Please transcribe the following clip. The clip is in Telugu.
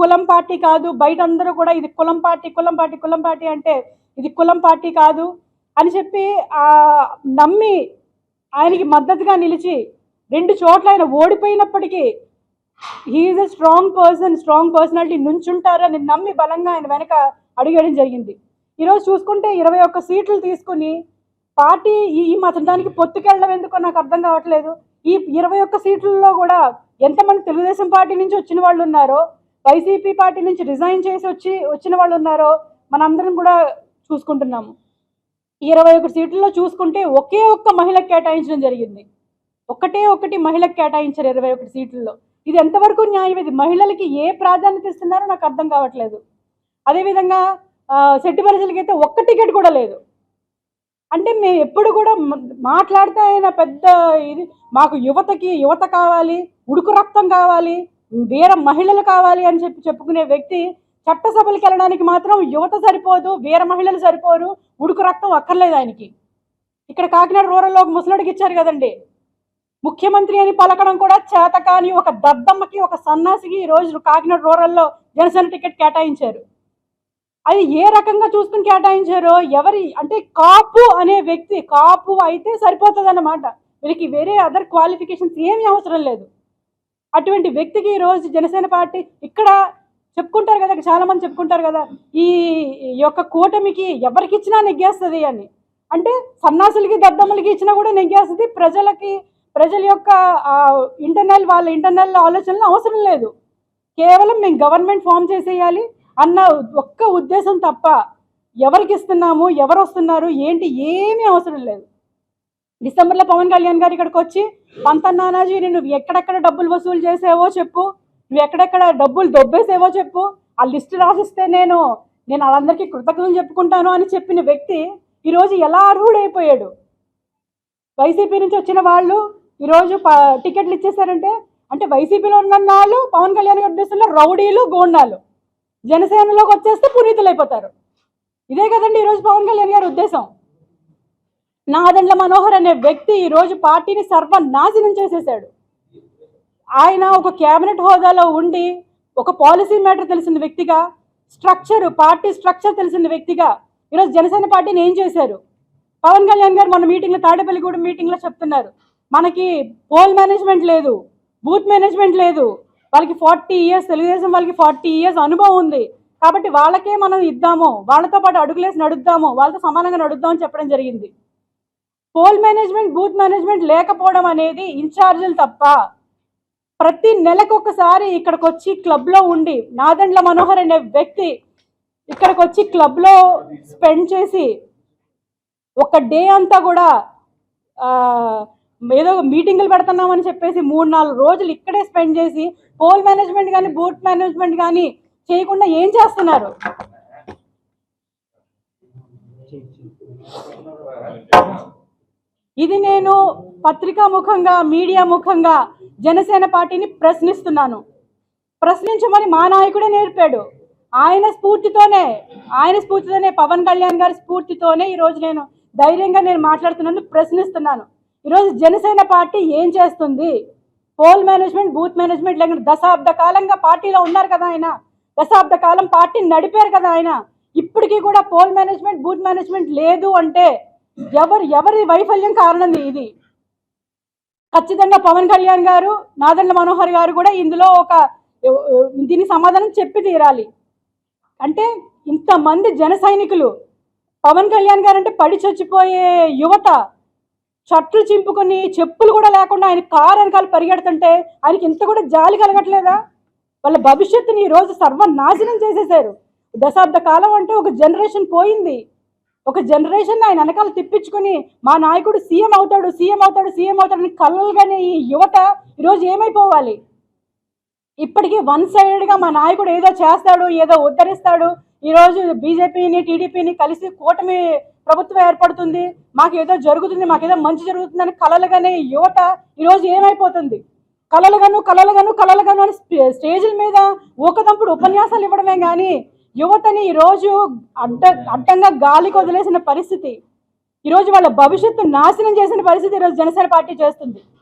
కులం పార్టీ కాదు బయట అందరూ కూడా ఇది కులం పార్టీ కులం పార్టీ కులం పార్టీ అంటే ఇది కులం పార్టీ కాదు అని చెప్పి నమ్మి ఆయనకి మద్దతుగా నిలిచి రెండు చోట్ల ఆయన ఓడిపోయినప్పటికీ he is a strong person strong personality నుంచుంటారని నమ్మి బలంగా ఆయన వెనక అడిగేయడం జరిగింది. ఈరోజు చూసుకుంటే ఇరవై ఒక్క సీట్లు తీసుకుని పార్టీ ఈ ఈ మాత్రం దానికి పొత్తుకెళ్ళడం ఎందుకో నాకు అర్థం కావట్లేదు. ఈ ఇరవై ఒక్క సీట్లలో కూడా ఎంతమంది తెలుగుదేశం పార్టీ నుంచి వచ్చిన వాళ్ళు ఉన్నారో వైసీపీ పార్టీ నుంచి రిజైన్ చేసి వచ్చి వచ్చిన వాళ్ళు ఉన్నారో మనందరం కూడా చూసుకుంటున్నాము. ఈ ఇరవై ఒక సీట్లలో చూసుకుంటే ఒకే ఒక్క మహిళకు కేటాయించడం జరిగింది. ఒకటే ఒకటి మహిళకు కేటాయించారు ఇరవై ఒకటి సీట్లలో. ఇది ఎంతవరకు న్యాయం? ఇది మహిళలకి ఏ ప్రాధాన్యత ఇస్తున్నారో నాకు అర్థం కావట్లేదు. అదేవిధంగా సెట్టి శెట్టి అయితే ఒక్క టికెట్ కూడా లేదు. అంటే మేము ఎప్పుడు కూడా మాట్లాడితే ఆయన పెద్ద ఇది మాకు యువతకి యువత కావాలి ఉడుకు రక్తం కావాలి వీర మహిళలు కావాలి అని చెప్పి చెప్పుకునే వ్యక్తి చట్టసభలకు వెళ్ళడానికి మాత్రం యువత సరిపోదు వీర మహిళలు సరిపోరు ఉడుకు రక్తం అక్కర్లేదు ఆయనకి. ఇక్కడ కాకినాడ రూరల్లో ఒక ముసలుడికి ఇచ్చారు కదండి. ముఖ్యమంత్రి అని పలకడం కూడా చేత కాని ఒక దద్దమ్మకి ఒక సన్నాసికి ఈ రోజు కాకినాడ రూరల్లో జనసేన టికెట్ కేటాయించారు. అది ఏ రకంగా చూసుకుని కేటాయించారో ఎవరి అంటే కాపు అనే వ్యక్తి కాపు అయితే సరిపోతుంది అన్నమాట వీరికి వేరే అదర్ క్వాలిఫికేషన్స్ ఏమీ అవసరం లేదు. అటువంటి వ్యక్తికి ఈరోజు రోజు జనసేన పార్టీ ఇక్కడ చెప్పుకుంటారు కదా చాలామంది చెప్పుకుంటారు కదా ఈ యొక్క కూటమికి ఎవరికి ఇచ్చినా నెగ్గేస్తుంది అని. అంటే సన్నాసులకి దద్దమ్మలకి ఇచ్చినా కూడా నెగ్గేస్తుంది. ప్రజలకి ప్రజల యొక్క ఇంటర్నల్ వాళ్ళ ఇంటర్నల్ ఆలోచనలు అవసరం లేదు. కేవలం మేము గవర్నమెంట్ ఫామ్ చేసేయాలి అన్న ఒక్క ఉద్దేశం తప్ప ఎవరికి ఇస్తున్నాము ఎవరు వస్తున్నారు ఏంటి ఏమీ అవసరం లేదు. డిసెంబర్లో పవన్ కళ్యాణ్ గారు ఇక్కడికి వచ్చి పంతన్నానాజీ నువ్వు ఎక్కడెక్కడ డబ్బులు వసూలు చేసేవో చెప్పు నువ్వు ఎక్కడెక్కడ డబ్బులు దొబ్బేసేవో చెప్పు ఆ లిస్ట్ రాసిస్తే నేను నేను వాళ్ళందరికీ కృతజ్ఞతలు చెప్పుకుంటాను అని చెప్పిన వ్యక్తి ఈరోజు ఎలా అర్హుడైపోయాడు వైసీపీ నుంచి వచ్చిన వాళ్ళు ఈరోజు ప టికెట్లు ఇచ్చేసారంటే అంటే వైసీపీలో ఉన్న వాళ్ళు పవన్ కళ్యాణ్ గారి ఉద్దేశంలో రౌడీలు గోండాలు జనసేనలోకి వచ్చేస్తే పునీతులు అయిపోతారు ఇదే కదండి ఈరోజు పవన్ కళ్యాణ్ గారి ఉద్దేశం. నాదండ్ల మనోహర్ అనే వ్యక్తి ఈరోజు పార్టీని సర్వనాశనం చేసేసాడు ఆయన ఒక కేబినెట్ హోదాలో ఉండి ఒక పాలసీ మ్యాటర్ తెలిసిన వ్యక్తిగా స్ట్రక్చర్ పార్టీ స్ట్రక్చర్ తెలిసిన వ్యక్తిగా ఈరోజు జనసేన పార్టీని ఏం చేశారు? పవన్ కళ్యాణ్ గారు మన మీటింగ్లో తాడేపల్లిగూడెం మీటింగ్లో చెప్తున్నారు. మనకి పోల్ మేనేజ్మెంట్ లేదు బూత్ మేనేజ్మెంట్ లేదు. వాళ్ళకి ఫార్టీ ఇయర్స్ తెలుగుదేశం వాళ్ళకి ఫార్టీ ఇయర్స్ అనుభవం ఉంది. కాబట్టి వాళ్ళకే మనం ఇద్దాము వాళ్ళతో పాటు అడుగులేసి నడుద్దాము వాళ్ళతో సమానంగా నడుద్దామని చెప్పడం జరిగింది. పోల్ మేనేజ్మెంట్ బూత్ మేనేజ్మెంట్ లేకపోవడం అనేది ఇన్ఛార్జీలు తప్ప ప్రతి నెలకు ఒకసారి ఇక్కడికి వచ్చి క్లబ్లో ఉండి నాదండ్ల మనోహర్ అనే వ్యక్తి ఇక్కడికి వచ్చి క్లబ్లో స్పెండ్ చేసి ఒక డే అంతా కూడా ఏదో మీటింగులు పెడుతున్నామని చెప్పేసి మూడు నాలుగు రోజులు ఇక్కడే స్పెండ్ చేసి పోల్ మేనేజ్మెంట్ కానీ బూత్ మేనేజ్మెంట్ కానీ చేయకుండా ఏం చేస్తున్నారు? ఇది నేను పత్రికా ముఖంగా మీడియా ముఖంగా జనసేన పార్టీని ప్రశ్నిస్తున్నాను. ప్రశ్నించమని మా నాయకుడే నేర్పాడు. ఆయన స్ఫూర్తితోనే ఆయన స్ఫూర్తితోనే పవన్ కళ్యాణ్ గారి స్ఫూర్తితోనే ఈరోజు నేను ధైర్యంగా నేను మాట్లాడుతున్నాను ప్రశ్నిస్తున్నాను. ఈరోజు జనసేన పార్టీ ఏం చేస్తుంది? పోల్ మేనేజ్మెంట్ బూత్ మేనేజ్మెంట్ లేకుండా దశాబ్ద కాలంగా పార్టీలో ఉన్నారు కదా ఆయన. దశాబ్ద కాలం పార్టీని నడిపారు కదా ఆయన. ఇప్పటికీ కూడా పోల్ మేనేజ్మెంట్ బూత్ మేనేజ్మెంట్ లేదు అంటే ఎవరు ఎవరి వైఫల్యం కారణం ఇది? ఖచ్చితంగా పవన్ కళ్యాణ్ గారు నాదెండ్ల మనోహర్ గారు కూడా ఇందులో ఒక దీని సమాధానం చెప్పి తీరాలి. అంటే ఇంతమంది జన సైనికులు పవన్ కళ్యాణ్ గారు అంటే పడి చచ్చిపోయే యువత షర్ట్లు చింపుకొని చెప్పులు కూడా లేకుండా ఆయన కారు వెనకాల పరిగెడుతుంటే ఆయనకి ఇంత కూడా జాలి కలగట్లేదా? వాళ్ళ భవిష్యత్తుని ఈరోజు సర్వనాశనం చేసేసారు దశాబ్ద కాలం అంటే ఒక జనరేషన్ పోయింది. ఒక జనరేషన్ ఆయన వెనకాల తిప్పించుకొని మా నాయకుడు సీఎం అవుతాడు సీఎం అవుతాడు సీఎం అవుతాడు అని కలలుగానే ఈ యువత ఈరోజు ఏమైపోవాలి? ఇప్పటికీ వన్ సైడెడ్గా మా నాయకుడు ఏదో చేస్తాడు ఏదో ఉద్ధరిస్తాడు. ఈరోజు బీజేపీని టీడీపీని కలిసి కూటమి ప్రభుత్వం ఏర్పడుతుంది. మాకు ఏదో జరుగుతుంది మాకు ఏదో మంచి జరుగుతుందని కలలుగానే యువత ఈరోజు ఏమైపోతుంది? కలలుగాను కలలుగాను కలలుగాను అని స్టేజ్ల మీద ఊకదంపుడు ఉపన్యాసాలు ఇవ్వడమే కానీ యువతని ఈరోజు అడ్డ అడ్డంగా గాలికి వదిలేసిన పరిస్థితి. ఈరోజు వాళ్ళ భవిష్యత్తు నాశనం చేసిన పరిస్థితి ఈరోజు జనసేన పార్టీ చేస్తుంది.